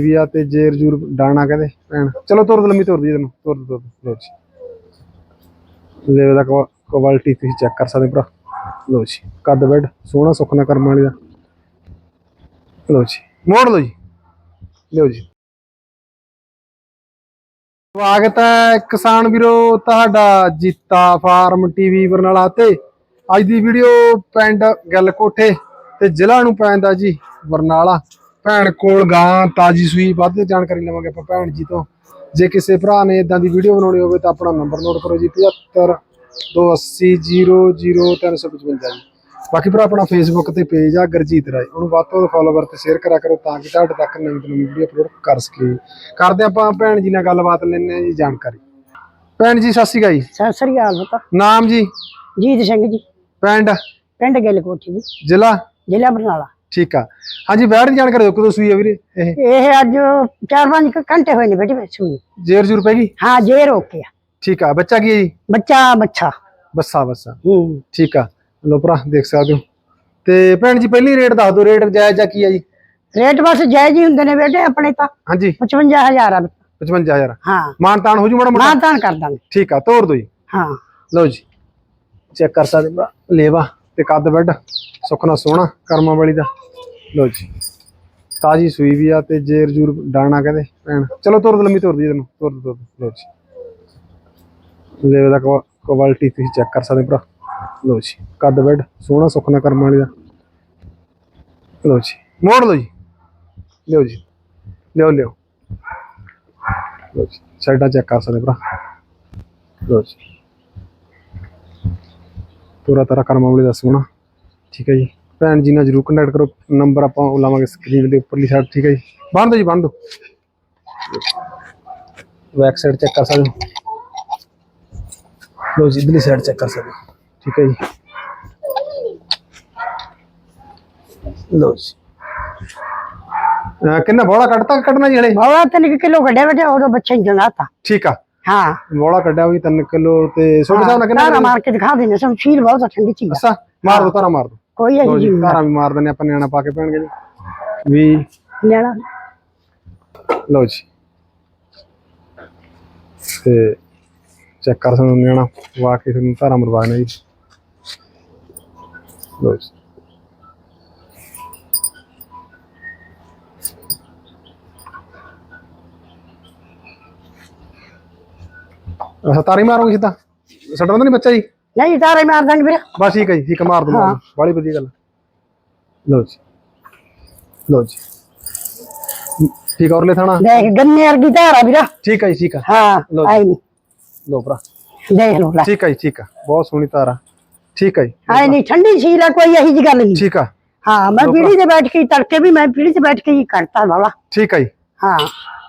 ਵੀ ਆ ਤੇ ਜੇਰ ਜੂਰ ਡਾਣਾ ਕਹਿੰਦੇ, ਭੈਣ। ਚਲੋ ਤੁਰ ਲੰਮੀ ਤੁਰ ਤੈਨੂੰ। ਤੁਰ ਤੁਰ ਲੋ ਜੀ। ਲੈ ਦਾ ਕੁਆਲਿਟੀ ਤੁਸੀਂ ਚੈੱਕ ਕਰ ਸਕਦੇ ਭਰਾ। ਲੋ ਜੀ, ਕੱਦ ਬੈਡ ਸੋਹਣਾ ਸੁਖਨਾ ਕਰਮ ਵਾਲੀ ਦਾ। ਲੋ ਜੀ, ਮੋੜ ਲੋ ਜੀ। ਲਿਓ ਜੀ। ਸਵਾਗਤ ਹੈ ਕਿਸਾਨ ਵੀਰੋ, ਤੁਹਾਡਾ ਜੀਤਾ ਫਾਰਮ ਟੀਵੀ ਬਰਨਾਲਾ ਤੇ। ਅੱਜ ਦੀ ਵੀਡੀਓ ਪਿੰਡ ਗੱਲ ਕੋਠੇ ਤੇ ਜ਼ਿਲ੍ਹਾ ਨੂੰ ਪੈਂਦਾ ਜੀ ਬਰਨਾਲਾ। ਭੈਣ ਕੋਲ ਗਾਂ ਤਾਜੀ ਸੂਈ ਵੱਧ ਜਾਣਕਾਰੀ ਲਵਾਂਗੇ ਆਪਾਂ ਭੈਣ ਜੀ ਤੋਂ। ਜੇ ਕਿਸੇ ਭਰਾ ਨੇ ਇਦਾਂ ਦੀ ਵੀਡੀਓ ਬਣਾਉਣੀ ਹੋਵੇ ਤਾਂ ਆਪਣਾ ਨੰਬਰ ਨੋਟ ਕਰੋ ਜੀ 75 280 00355 ਜੀ। ਬਾਕੀ ਭਰਾ ਆਪਣਾ ਫੇਸਬੁੱਕ ਤੇ ਪੇਜ ਆ ਗਰਜੀਤ ਰਾਏ। ਉਹਨੂੰ ਵੱਧ ਤੋਂ ਵੱਧ ਫੋਲੋਵਰ ਤੇ ਸ਼ੇਅਰ ਕਰਿਆ ਕਰੋ ਤਾਂ ਕਿ ਤੁਹਾਡੇ ਤੱਕ ਨਵੀਂ ਤੋਂ ਨਵੀਂ ਵੀਡੀਓ ਅਪਲੋਡ ਕਰ ਸਕੀਏ। ਕਰਦੇ ਆਪਾਂ ਭੈਣ ਜੀ ਨਾਲ ਗੱਲਬਾਤ ਲੈਣੇ ਆ ਜੀ ਜਾਣਕਾਰੀ। ਭੈਣ ਜੀ ਸਤਿ ਸ਼੍ਰੀ ਅਕਾਲ ਜੀ। ਸਤਿ ਸ੍ਰੀ ਅਕਾਲ ਪੁੱਤ। ਨਾਮ ਜੀ? ਜੀਤ ਸਿੰਘ ਜੀ। ਪਿੰਡ? ਪਿੰਡ ਗਿੱਲ ਕੋਠੀ ਜੀ। ਜ਼ਿਲ੍ਹਾ? ਜ਼ਿਲ੍ਹਾ ਬਰਨਾਲਾ। ਠੀਕ ਆ। ਹਾਂਜੀ ਬੈਠ ਦੀ ਜਾਣਕਾਰੀ ਦਿਓ ਕਦੋਂ ਸੂਈ ਆ ਵੀਰੇ ਇਹ? ਇਹ ਅੱਜ 4-5 ਘੰਟੇ ਹੋਏ ਨੇ ਬੇਟੀ ਸੂਈ। ਜੇਰ ਜੂਰ ਪੈ ਗਈ? ਹਾਂ ਜੇ ਰੋਕਿਆ ਠੀਕ ਆ ਬੱਚਾ ਕੀ ਹੈ ਜੀ? ਬੱਚਾ ਬੱਚਾ ਬੱਸਾ ਬੱਸਾ। ਹੂੰ। ਠੀਕ ਆ ਲੋ ਭਰਾ ਦੇਖ ਸਕਦੇ ਹੋ। ਤੇ ਭੈਣ ਜੀ ਪਹਿਲੀ ਰੇਟ ਦੱਸ ਦਿਓ ਰੇਟ ਜਾਇਜ਼ ਜਾਂ ਕੀ ਆ ਜੀ? ਰੇਟ ਬਸ ਜਾਇਜ਼ ਹੀ ਹੁੰਦੇ ਨੇ ਬੇਟੇ ਆਪਣੇ ਤਾਂ। ਹਾਂਜੀ। 55000 ਆ। 55000 ਹਾਂ। ਮਾਨਤਾਨ ਹੋ ਜੂ ਮਾੜਾ ਮੋਟਾ? ਮਾਂ ਤਾਨ ਕਰ ਦਾਂਗੇ। ਠੀਕ ਆ ਤੋਰ ਦਿਓ ਜੀ। ਹਾਂ। ਲਓ ਜੀ ਚੈੱਕ ਕਰ ਸਕਦੇ ਭਰਾ ਲੇਵਾ ਤੇ ਕੱਦ ਬੈੱਡ ਸੁਖਣਾ ਸੋਹਣਾ ਕਰਮਾਂ ਵਾਲੀ ਦਾ। ਲੋ ਜੀ। ਤਾਜੀ ਸੂਈ ਵੀ ਆ ਤੇ ਜੇਰ ਜੂਰ ਡਾਣਾ ਕਹਿੰਦੇ, ਭੈਣ। ਚਲੋ ਤੁਰ ਲੰਮੀ ਤੁਰ ਦੀ ਤੈਨੂੰ ਤੁਰ ਤੁਰ ਲਓ ਜੀ। ਲੇਵੇ ਦਾ ਕੁਆਲਿਟੀ ਤੁਸੀਂ ਚੈੱਕ ਕਰ ਸਕਦੇ ਭਰਾ। ਲਓ ਜੀ। ਕੱਦ ਬੈਡ, ਸੋਹਣਾ ਸੁਖਨਾ ਕਰਮ ਵਾਲੀ ਦਾ। ਲੋ ਜੀ। ਮੋੜ ਲੋ ਜੀ। ਲਿਓ ਜੀ। ਲਿਓ ਲਿਓ। ਲਓ ਜੀ। ਸਾਈਡਾਂ ਚੈੱਕ ਕਰ ਸਕਦੇ ਭਰਾ। ਲਓ ਜੀ। ਪੂਰਾ ਤਰ੍ਹਾਂ ਕਰਮ ਵਾਲੇ ਦਾ ਸੋਹਣਾ। ਠੀਕ ਹੈ ਜੀ। ਭੈਣ ਜੀ ਨਾਲ ਜਰੂਰ ਕੰਟੈਕਟ ਕਰੋ ਨੰਬਰ ਆਪਾਂ ਉਹ ਲਾਵਾਂਗੇ ਸਕਰੀਨ ਦੇ ਉੱਪਰਲੀ ਸਾਈਡ ਠੀਕ ਹੈ ਜੀ? ਬੰਦ ਜੀ ਬੰਦ। ਬੈਕ ਸਾਈਡ ਚੈੱਕ ਕਰ ਸਕਦੇ ਹੋ? ਲੋ ਜੀ ਇਧਰਲੀ ਸਾਈਡ ਚੈੱਕ ਕਰ ਸਕਦੇ ਹੋ। ਠੀਕ ਹੈ ਜੀ। ਲੋ ਜੀ। ਅਹ ਕਿੰਨਾ ਬੋਲਾ ਕੱਢਤਾ ਕਿ ਕੱਢਣਾ ਜੀ ਹਲੇ? ਬਾਵਾ ਤਿੰਨ ਕਿਲੋ ਕੱਢਿਆ ਬੇਟੇ ਉਦੋਂ ਬੱਚਾ ਹੀ ਜਨਾਤਾ ਠੀਕ ਆ। ਹਾਂ। ਬੋਲਾ ਕੱਢਿਆ ਵੀ 3 ਕਿਲੋ ਤੇ ਛੋਟੇ ਸਾਹਿਬ ਨਾਲ ਤਾਰਾ ਕਿੰਨਾ ਮਾਰ ਕੇ ਦਿਖਾ ਦੇਣੇ ਸਭ ਸ਼ੀਲ ਬਹੁਤ ਆ ਠੰਡੀ ਚੀਜ਼ ਅੱਛਾ ਮਾਰ ਦੋ ਤਾਰਾ ਮਾਰ ਦੋ। ਕੋਈ ਲੋ ਹੈ ਜੀ ਤਾਰਾ ਵੀ ਮਾਰ ਦਿੰਦੇ ਆਪਾਂ ਨਿਆਣਾ ਪਾ ਕੇ ਪੈਣਗੇ ਜੀ। ਵੀ ਲੈਣਾ ਲਓ ਜੀ। ਤੇ ਚੈੱਕ ਕਰ ਸਕਦੇ ਹੋ ਨਿਆਣਾ ਵਾ ਕੇ ਤੁਹਾਨੂੰ ਧਾਰਾ ਮਰਵਾ ਦੇਣਾ ਜੀ। ਲਓ ਜੀ। ਅੱਛਾ ਤਾਰੀ ਮਾਰੋਗੇ ਸਿੱਧਾ? ਸੱਟਦਾ ਨਹੀਂ ਬੱਚਾ ਜੀ? ਨਹੀਂ ਤਾਰੇ ਮਾਰ ਦਾਂਗੇ ਵੀਰੇ ਬਸ ਠੀਕ ਹੈ ਜੀ ਠੀਕ ਹੈ ਮਾਰ ਦੋ ਮਾਰ ਦਿਓ। ਬਾਹਲੀ ਵਧੀਆ ਗੱਲ ਲਓ ਜੀ। ਲਓ ਜੀ। ਠੀਕ ਆ, ਔਰਲੇ ਥਾਣਾ? ਦੇਖ ਗੰਨੇ ਵਰਗੀ ਧਾਰਾ ਵੀਰਾ। ਠੀਕ ਹੈ ਜੀ ਠੀਕ ਹਾਂ ਲਓ ਜੀ। ਆਈ ਨਹੀਂ। ਲਓ ਭਰਾ। ਦੇਖ ਲੋ ਲੈ। ਠੀਕ ਹੈ ਜੀ ਠੀਕ ਆ। ਬਹੁਤ ਸੋਹਣੀ ਤਾਰਾ ਠੀਕ ਹੈ ਜੀ। ਆਈ ਨਹੀਂ ਠੰਡੀ ਸੀਲ ਆ ਕੋਈ ਇਹੀ ਜੀ ਗੱਲ ਨਹੀਂ। ਠੀਕ ਆ। ਹਾਂ ਮੈਂ ਪੀੜੀ ਤੇ ਬੈਠ ਕੇ ਹੀ ਤੜਕੇ ਵੀ ਮੈਂ ਪੀੜੀ ਤੇ ਬੈਠ ਕੇ ਹੀ ਕਰਤਾ ਵਾਲਾ। ਠੀਕ ਹੈ ਜੀ। ਹਾਂ।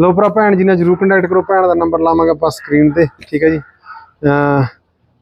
ਲਓ ਭਰਾ ਭੈਣ ਜੀ ਨਾਲ ਜਰੂਰ ਕੰਟੈਕਟ ਕਰੋ ਭੈਣ ਦਾ ਨੰਬਰ ਲਾਵਾਂਗੇ ਆਪਾਂ ਸਕਰੀਨ ਤੇ। ਠੀਕ ਹੈ ਜੀ। ਅਹ